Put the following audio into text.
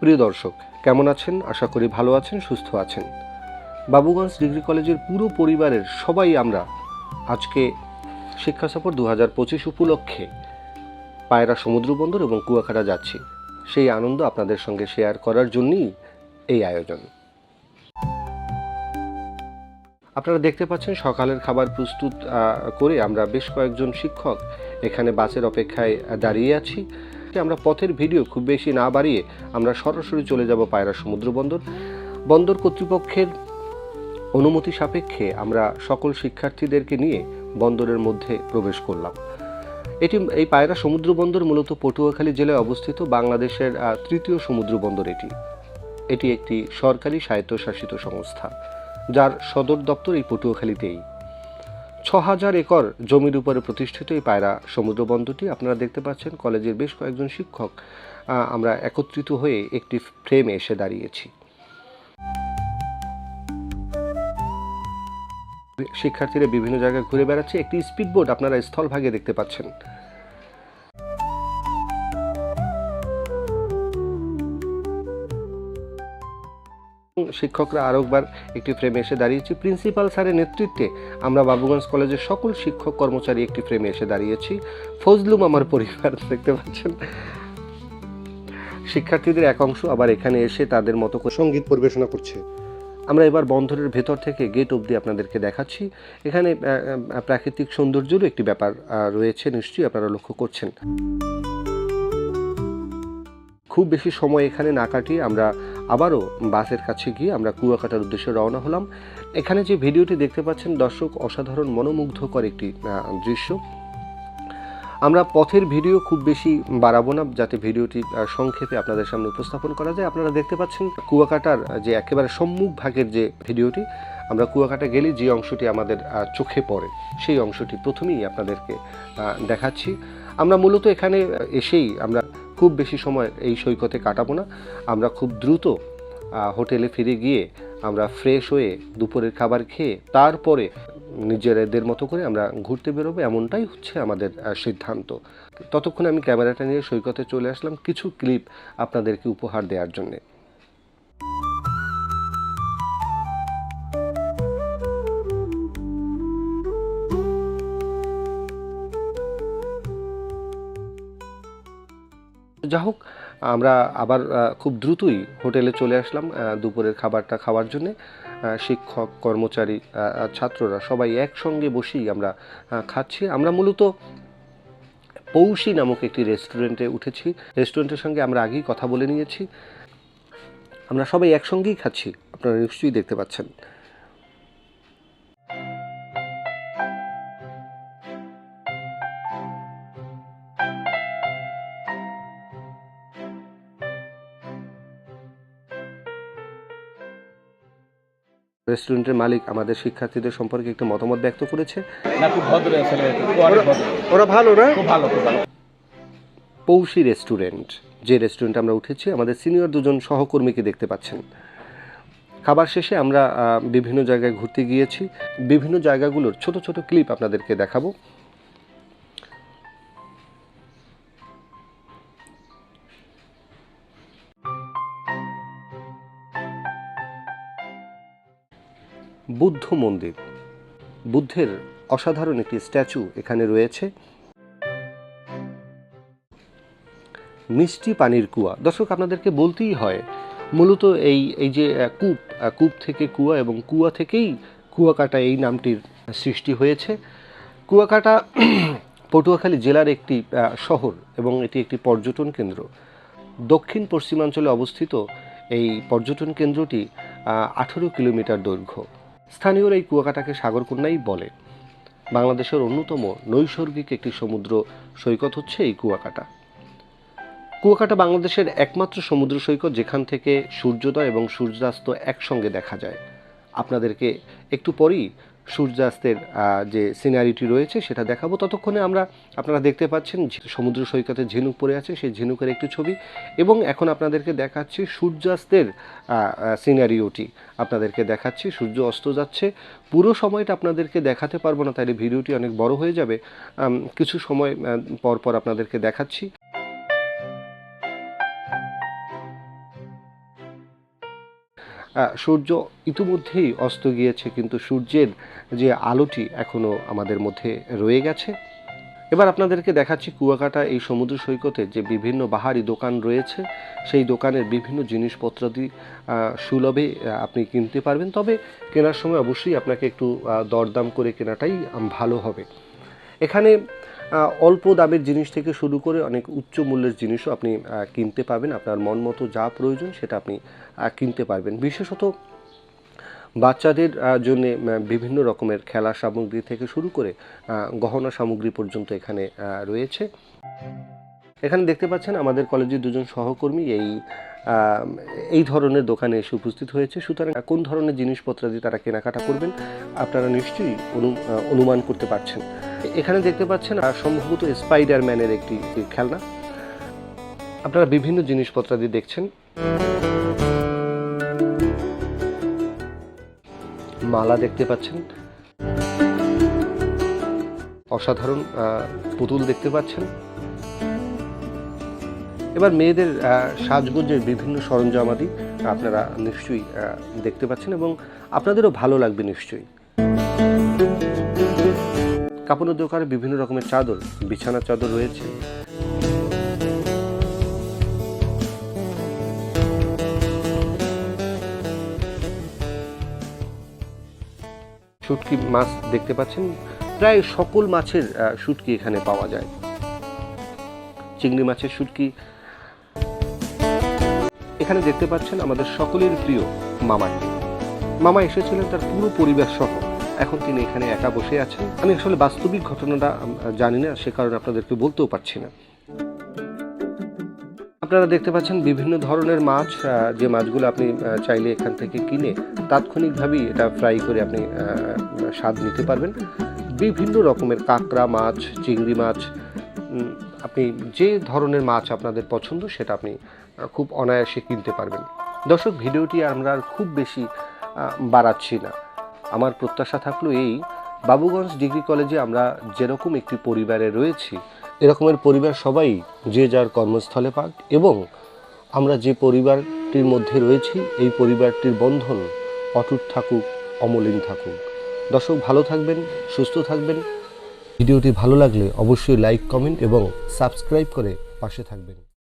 প্রিয় দর্শক, কেমন আছেন? আশা করি ভালো আছেন, সুস্থ আছেন। বাবুগঞ্জ ডিগ্রি কলেজের পুরো পরিবারের সবাই আমরা আজকে শিক্ষা সফর দু হাজার পঁচিশ উপলক্ষে পায়রা সমুদ্র বন্দর এবং কুয়াকাটা যাচ্ছি। সেই আনন্দ আপনাদের সঙ্গে শেয়ার করার জন্যই এই আয়োজন। আপনারা দেখতে পাচ্ছেন, সকালের খাবার প্রস্তুত করে আমরা বেশ কয়েকজন শিক্ষক এখানে বাসের অপেক্ষায় দাঁড়িয়ে আছি। আমরা পথের ভিডিও খুব বেশি না বাড়িয়ে আমরা সরাসরি চলে যাব পায়রা সমুদ্র বন্দর। বন্দর কর্তৃপক্ষের অনুমতি সাপেক্ষে আমরা সকল শিক্ষার্থীদেরকে নিয়ে বন্দরের মধ্যে প্রবেশ করলাম। এটি এই পায়রা সমুদ্র বন্দর মূলত পটুয়াখালী জেলায় অবস্থিত, বাংলাদেশের তৃতীয় সমুদ্র বন্দর এটি। এটি একটি সরকারি স্বায়ত্তশাসিত সংস্থা, যার সদর দপ্তর এই পটুয়াখালীতেই। ছ হাজার একর জমির উপরে প্রতিষ্ঠিত এই পায়রা সমুদ্র বন্দরটি আপনারা দেখতে পাচ্ছেন কলেজের বেশ কয়েকজন শিক্ষক আমরা একত্রিত হয়ে একটি ফ্রেমে এসে দাঁড়িয়েছি। শিক্ষার্থীরা বিভিন্ন জায়গায় ঘুরে বেড়াচ্ছে। একটি স্পিডবোট আপনারা স্থলভাগে দেখতে পাচ্ছেন। শিক্ষকরা আরেকবার একটি ফ্রেমে এসে দাঁড়িয়েছি। প্রিন্সিপাল স্যারের নেতৃত্বে আমরা বাবুগঞ্জ কলেজের সকল শিক্ষক কর্মচারী একটি ফ্রেমে এসে দাঁড়িয়েছি। ফজলুম আমার পরিবার, দেখতে পাচ্ছেন? শিক্ষার্থীদের এক অংশ আবার এখানে এসে তাদের মতো সংগীত পরিবেশনা করছে। আমরা এবার বন্দরের ভেতর থেকে গেট অবধি আপনাদেরকে দেখাচ্ছি। এখানে প্রাকৃতিক সৌন্দর্যেরও একটি ব্যাপার রয়েছে, নিশ্চয়ই আপনারা লক্ষ্য করছেন। খুব বেশি সময় এখানে না কাটিয়ে আমরা আবারও বাসের কাছে গিয়ে আমরা কুয়াকাটার উদ্দেশ্যে রওনা হলাম। এখানে যে ভিডিওটি দেখতে পাচ্ছেন, দর্শক অসাধারণ মনোমুগ্ধকর একটি দৃশ্য। আমরা পথের ভিডিও খুব বেশি বাড়াবো না, যাতে ভিডিওটি সংক্ষেপে আপনাদের সামনে উপস্থাপন করা যায়। আপনারা দেখতে পাচ্ছেন কুয়াকাটার যে একেবারে সম্মুখ ভাগের যে ভিডিওটি, আমরা কুয়াকাটা গেলে যে অংশটি আমাদের চোখে পড়ে, সেই অংশটি প্রথমেই আপনাদেরকে দেখাচ্ছি। আমরা মূলত এখানে এসেই আমরা খুব বেশি সময় এই সৈকতে কাটাবো না। আমরা খুব দ্রুত হোটেলে ফিরে গিয়ে আমরা ফ্রেশ হয়ে দুপুরের খাবার খেয়ে তারপরে নিজেদের মতো করে আমরা ঘুরতে বেরোবো, এমনটাই হচ্ছে আমাদের সিদ্ধান্ত। ততক্ষণে আমি ক্যামেরাটা নিয়ে সৈকতে চলে আসলাম। কিছু ক্লিপ আপনাদেরকে উপহার দেওয়ার জন্যে। যা হোক, আমরা আবার খুব দ্রুতই হোটেলে চলে আসলাম দুপুরের খাবারটা খাওয়ার জন্যে। শিক্ষক, কর্মচারী ছাত্ররা সবাই একসঙ্গে বসেই আমরা খাচ্ছি। আমরা মূলত পৌষি নামক একটি রেস্টুরেন্টে উঠেছি। রেস্টুরেন্টের সঙ্গে আমরা আগেই কথা বলে নিয়েছি। আমরা সবাই একসঙ্গেই খাচ্ছি, আপনারা নিশ্চয়ই দেখতে পাচ্ছেন। রেস্টুরেন্টের মালিক আমাদের শিক্ষার্থীদের সম্পর্কে একটু মতামত ব্যক্ত করেছে। না খুব ভদ্র ওরা ভালো না? খুব ভালো খুব ভালো। পৌষি রেস্টুরেন্ট যে রেস্টুরেন্টে আমরা উঠেছি আমাদের সিনিয়র দুজন সহকর্মীকে দেখতে পাচ্ছেন। খাবার শেষে আমরা আহ, বিভিন্ন জায়গায় ঘুরতে গিয়েছি। বিভিন্ন জায়গাগুলোর ছোট ছোট ক্লিপ আপনাদেরকে দেখাবো। বুদ্ধ মন্দির। বুদ্ধের অসাধারণ একটি স্ট্যাচু এখানে রয়েছে। মিষ্টি পানির কুয়া। দর্শক, আপনাদেরকে বলতেই হয়, মূলত এই এই যে কূপ কূপ থেকে কুয়া এবং কুয়া থেকেই কুয়াকাটা এই নামটির সৃষ্টি হয়েছে। কুয়াকাটা পটুয়াখালী জেলার একটি শহর এবং এটি একটি পর্যটন কেন্দ্র। দক্ষিণ পশ্চিমাঞ্চলে অবস্থিত এই পর্যটন কেন্দ্রটি আঠেরো কিলোমিটার দৈর্ঘ্য। স্থানীয়রা এই কুয়াকাটাকে সাগরকন্যাই বলে। বাংলাদেশের অন্যতম নৈসর্গিক একটি সমুদ্র সৈকত হচ্ছে এই কুয়াকাটা। কুয়াকাটা বাংলাদেশের একমাত্র সমুদ্র সৈকত যেখান থেকে সূর্যোদয় এবং সূর্যাস্ত একসঙ্গে দেখা যায়। আপনাদেরকে একটু পরেই সূর্যাস্তের যে সিনারিটি রয়েছে সেটা দেখাবো। ততক্ষণে আমরা আপনারা দেখতে পাচ্ছেন সমুদ্র সৈকতে ঝিনুক পড়ে আছে সেই ঝিনুকের একটি ছবি। এবং এখন আপনাদেরকে দেখাচ্ছি সূর্যাস্তের সিনারিওটি আপনাদেরকে দেখাচ্ছি সূর্য অস্ত যাচ্ছে। পুরো সময়টা আপনাদেরকে দেখাতে পারব না তাইলে ভিডিওটি অনেক বড় হয়ে যাবে। কিছু সময় আহ, পর পর আপনাদেরকে দেখাচ্ছি। সূর্য ইতিমধ্যেই অস্ত গিয়েছে, কিন্তু সূর্যের যে আলোটি এখনও আমাদের মধ্যে রয়ে গেছে। এবার আপনাদেরকে দেখাচ্ছি কুয়াকাটা এই সমুদ্র সৈকতে যে বিভিন্ন বাহারি দোকান রয়েছে, সেই দোকানের বিভিন্ন জিনিসপত্রাদি সুলভে আপনি কিনতে পারবেন। তবে কেনার সময় অবশ্যই আপনাকে একটু দরদাম করে কেনাটাই ভালো হবে। এখানে অল্প দামের জিনিস থেকে শুরু করে অনেক উচ্চ মূল্যের জিনিসও আপনি কিনতে পাবেন। আপনার মন মতো যা প্রয়োজন সেটা আপনি কিনতে পারবেন। বিশেষত বাচ্চাদের জন্য বিভিন্ন রকমের খেলা সামগ্রী থেকে শুরু করে গহনা সামগ্রী পর্যন্ত এখানে রয়েছে। এখানে দেখতে পাচ্ছেন আমাদের কলেজের দুজন সহকর্মী এই এই ধরনের দোকানে এসে উপস্থিত হয়েছে। সুতরাং কোন ধরনের জিনিসপত্রাদি তারা কেনাকাটা করবেন, আপনারা নিশ্চয়ই অনুমান করতে পারছেন। এখানে দেখতে পাচ্ছেন আহ, সম্ভবত স্পাইডারম্যানের একটি খেলনা। আপনারা বিভিন্ন জিনিসপত্রাদি দেখছেন। মালা দেখতে পাচ্ছেন। অসাধারণ পুতুল দেখতে পাচ্ছেন। এবার মেয়েদের সাজগোজের বিভিন্ন সরঞ্জামাদি আপনারা নিশ্চয়ই দেখতে পাচ্ছেন এবং আপনাদেরও ভালো লাগবে নিশ্চয়ই। কাপড়ের দোকানে বিভিন্ন রকমের চাদর, বিছানার চাদর রয়েছে। শুটকি মাছ দেখতে পাচ্ছেন? প্রায় সকল মাছের শুটকি এখানে পাওয়া যায়। চিংড়ি মাছের শুটকি। এখানে দেখতে পাচ্ছেন আমাদের সকলের প্রিয় মামাটি মামা এসেছিলেন তার পুরো পরিবার সহ। এখন তিনি এখানে একা বসে আছেন। আমি আসলে বাস্তবিক ঘটনাটা জানি না, সে কারণে আপনাদেরকে বলতেও পারছি না। আপনারা দেখতে পাচ্ছেন বিভিন্ন ধরনের মাছ যে মাছগুলো আপনি চাইলে এখান থেকে কিনে তাৎক্ষণিকভাবেই এটা ফ্রাই করে আপনি স্বাদ নিতে পারবেন। বিভিন্ন রকমের কাঁকড়া মাছ, চিংড়ি মাছ আপনি যে ধরনের মাছ আপনাদের পছন্দ সেটা আপনি খুব অনায়াসে কিনতে পারবেন। দর্শক, ভিডিওটি আমরা খুব বেশি বাড়াচ্ছি না। আমার প্রত্যাশা থাকল এই, বাবুগঞ্জ ডিগ্রি কলেজে আমরা যেরকম একটি পরিবারে রয়েছি, এরকমের পরিবার সবাই যে যার কর্মস্থলে পাক এবং আমরা যে পরিবারটির মধ্যে রয়েছি, এই পরিবারটির বন্ধন অটুট থাকুক, অমলিন থাকুক। দর্শক ভালো থাকবেন, সুস্থ থাকবেন। ভিডিওটি ভালো লাগলে অবশ্যই লাইক, কমেন্ট এবং সাবস্ক্রাইব করে পাশে থাকবেন।